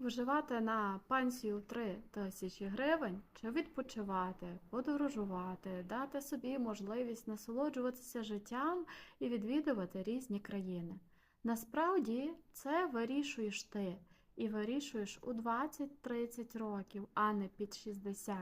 Виживати на пенсію 3 тисячі гривень чи відпочивати, подорожувати, дати собі можливість насолоджуватися життям і відвідувати різні країни. Насправді це вирішуєш ти і вирішуєш у 20-30 років, а не під 60.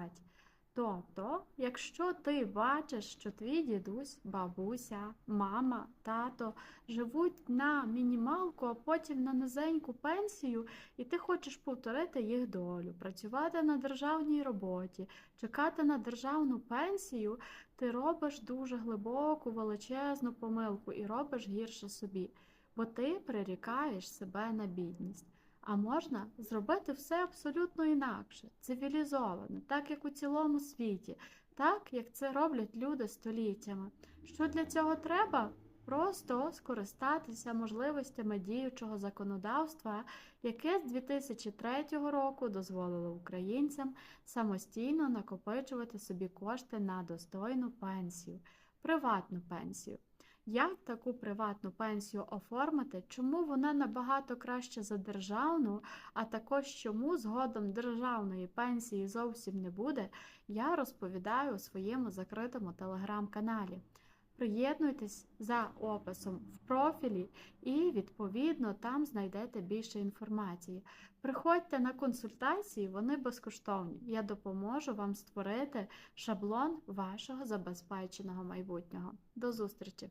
Тобто, якщо ти бачиш, що твій дідусь, бабуся, мама, тато живуть на мінімалку, а потім на низеньку пенсію, і ти хочеш повторити їх долю, працювати на державній роботі, чекати на державну пенсію, ти робиш дуже глибоку, величезну помилку і робиш гірше собі, бо ти прирікаєш себе на бідність. А можна зробити все абсолютно інакше, цивілізовано, так як у цілому світі, так як це роблять люди століттями. Що для цього треба? Просто скористатися можливостями діючого законодавства, яке з 2003 року дозволило українцям самостійно накопичувати собі кошти на достойну пенсію, приватну пенсію. Як таку приватну пенсію оформити, чому вона набагато краще за державну, а також чому згодом державної пенсії зовсім не буде, я розповідаю у своєму закритому телеграм-каналі. Приєднуйтесь за описом в профілі і, відповідно, там знайдете більше інформації. Приходьте на консультації, вони безкоштовні. Я допоможу вам створити шаблон вашого забезпеченого майбутнього. До зустрічі!